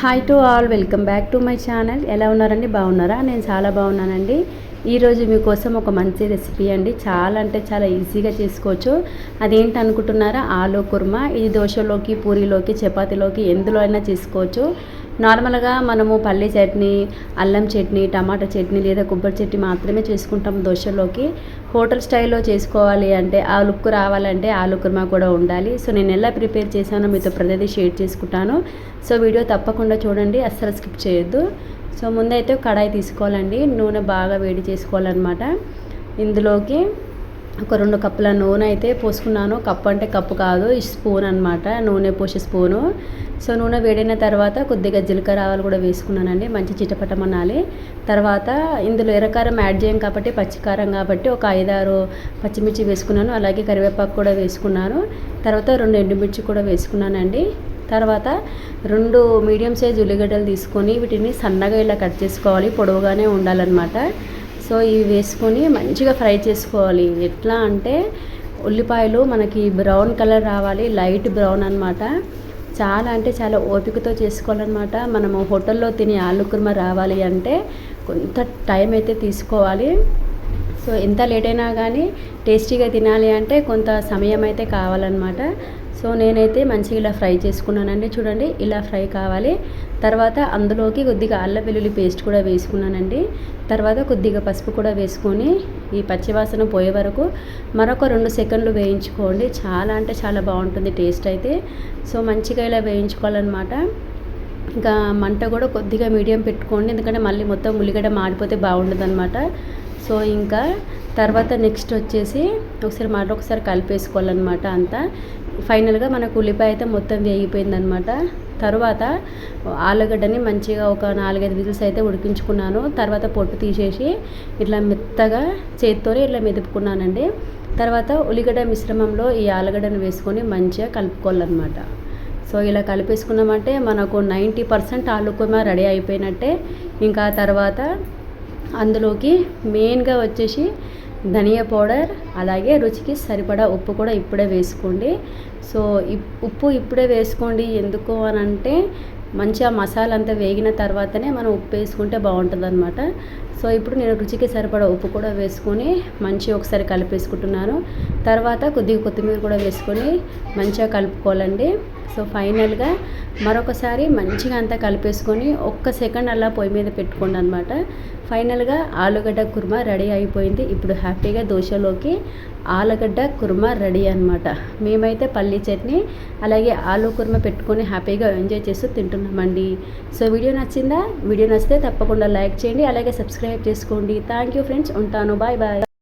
Hi to all welcome back to my channel ఎలా ఉన్నారండి? బాగున్నారా? నేను చాలా బాగున్నానండి. ఈరోజు మీకోసం ఒక మంచి రెసిపీ అండి. చాలా అంటే చాలా ఈజీగా చేసుకోవచ్చు. అదేంటి అనుకుంటున్నారా? ఆలు కుర్మా ఇది దోశలోకి పూరీలోకి చపాతీలోకి ఎందులో అయినా చేసుకోవచ్చు. నార్మల్గా మనము పల్లి చట్నీ అల్లం చట్నీ టమాటా చట్నీ లేదా కొబ్బరి చట్నీ మాత్రమే చేసుకుంటాం దోశలోకి. హోటల్ స్టైల్లో చేసుకోవాలి అంటే ఆ లుక్ రావాలంటే ఆలు కుర్మా కూడా ఉండాలి. సో నేను ఎలా ప్రిపేర్ చేశానో మీతో ప్రతిదీ షేర్ చేసుకుంటాను. సో వీడియో తప్పకుండా చూడండి. అస్సలు స్కిప్ చేయొద్దు. సో ముందైతే కడాయి తీసుకోవాలండి. నూనె బాగా వేడి చేసుకోవాలన్నమాట. ఇందులోకి ఒక రెండు కప్పుల నూనె అయితే పోసుకున్నాను. కప్పు అంటే కప్పు కాదు ఈ స్పూన్ అనమాట నూనె పోసే స్పూను. సో నూనె వేడైన తర్వాత కొద్దిగా జీలకర్ర ఆవాలు కూడా వేసుకున్నానండి. మంచి చిటపటమనాలి. తర్వాత ఇందులో ఎర్రకారం యాడ్ చేయం కాబట్టి పచ్చికారం కాబట్టి ఒక ఐదారు పచ్చిమిర్చి వేసుకున్నాను. అలాగే కరివేపాకు కూడా వేసుకున్నాను. తర్వాత రెండు ఎండుమిర్చి కూడా వేసుకున్నానండి. తర్వాత రెండు మీడియం సైజ్ ఉల్లిగడ్డలు తీసుకొని వీటిని సన్నగా ఇలా కట్ చేసుకోవాలి పొడవుగానే ఉండాలన్నమాట. సో ఇవి వేసుకొని మంచిగా ఫ్రై చేసుకోవాలి. ఎట్లా అంటే ఉల్లిపాయలు మనకి బ్రౌన్ కలర్ రావాలి లైట్ బ్రౌన్ అనమాట చాలా అంటే చాలా ఓపికతో చేసుకోవాలన్నమాట. మనము హోటల్లో తినే ఆలు కుర్మ రావాలి అంటే కొంత టైం అయితే తీసుకోవాలి. సో ఎంత లేట్ అయినా కానీ టేస్టీగా తినాలి అంటే కొంత సమయం అయితే కావాలన్నమాట. సో నేనైతే మంచిగా ఇలా ఫ్రై చేసుకున్నానండి. చూడండి ఇలా ఫ్రై కావాలి. తర్వాత అందులోకి కొద్దిగా అల్ల వెల్లుల్లి పేస్ట్ కూడా వేసుకున్నానండి. తర్వాత కొద్దిగా పసుపు కూడా వేసుకొని ఈ పచ్చివాసన పోయే వరకు మరొక రెండు సెకండ్లు వేయించుకోండి. చాలా అంటే చాలా బాగుంటుంది టేస్ట్ అయితే. సో మంచిగా ఇలా వేయించుకోవాలన్నమాట. ఇంకా మంట కూడా కొద్దిగా మీడియం పెట్టుకోండి. ఎందుకంటే మళ్ళీ మొత్తం ఉల్లిగడ్డ మాడిపోతే బాగుండదు అనమాట సో ఇంకా తర్వాత నెక్స్ట్ వచ్చేసి ఒకసారి మరొకసారి కలిపేసుకోవాలన్నమాట అంతా. ఫైనల్గా మనకు ఉల్లిపాయ అయితే మొత్తం వేగిపోయిందనమాట తర్వాత ఆలుగడ్డని మంచిగా ఒక నాలుగైదు విజిల్స్ అయితే ఉడికించుకున్నాను. తర్వాత పొట్టు తీసేసి ఇట్లా మెత్తగా చేతితోనే ఇట్లా మెదుపుకున్నానండి. తర్వాత ఉల్లిగడ్డ మిశ్రమంలో ఈ ఆలుగడ్డను వేసుకొని మంచిగా కలుపుకోవాలన్నమాట. సో ఇలా కలిపేసుకున్నామంటే మనకు నైంటీ పర్సెంట్ ఆలు కుర్మా రెడీ అయిపోయినట్టే. ఇంకా తర్వాత అందులోకి మెయిన్గా వచ్చేసి ధనియా పౌడర్ అలాగే రుచికి సరిపడా ఉప్పు కూడా ఇప్పుడే వేసుకోండి. సో ఉప్పు ఇప్పుడే వేసుకోండి. ఎందుకు అని అంటే మంచిగా మసాలా అంతా వేగిన తర్వాతనే మనం ఉప్పు వేసుకుంటే బాగుంటుంది అనమాట సో ఇప్పుడు నేను రుచికి సరిపడా ఉప్పు కూడా వేసుకొని మంచిగా ఒకసారి కలిపేసుకుంటున్నాను. తర్వాత కొద్దిగా కొత్తిమీర కూడా వేసుకొని మంచిగా కలుపుకోవాలండి. సో ఫైనల్గా మరొకసారి మంచిగా అంతా కలిపేసుకొని ఒక్క సెకండ్ అలా పొయ్యి మీద పెట్టుకోండి అనమాట ఫైనల్గా ఆలుగడ్డ కుర్మా రెడీ అయిపోయింది. ఇప్పుడు హ్యాపీగా దోశలోకి ఆలుగడ్డ కుర్మా రెడీ అనమాట మేమైతే పల్లీ చట్నీ అలాగే ఆలు కుర్మా పెట్టుకొని హ్యాపీగా ఎంజాయ్ చేస్తూ తింటున్నామండి. సో వీడియో నచ్చిందా? వీడియో నచ్చితే తప్పకుండా లైక్ చేయండి అలాగే సబ్స్క్రైబ్ చేసుకోండి. Thank you friends. ఉంటాను. Bye bye.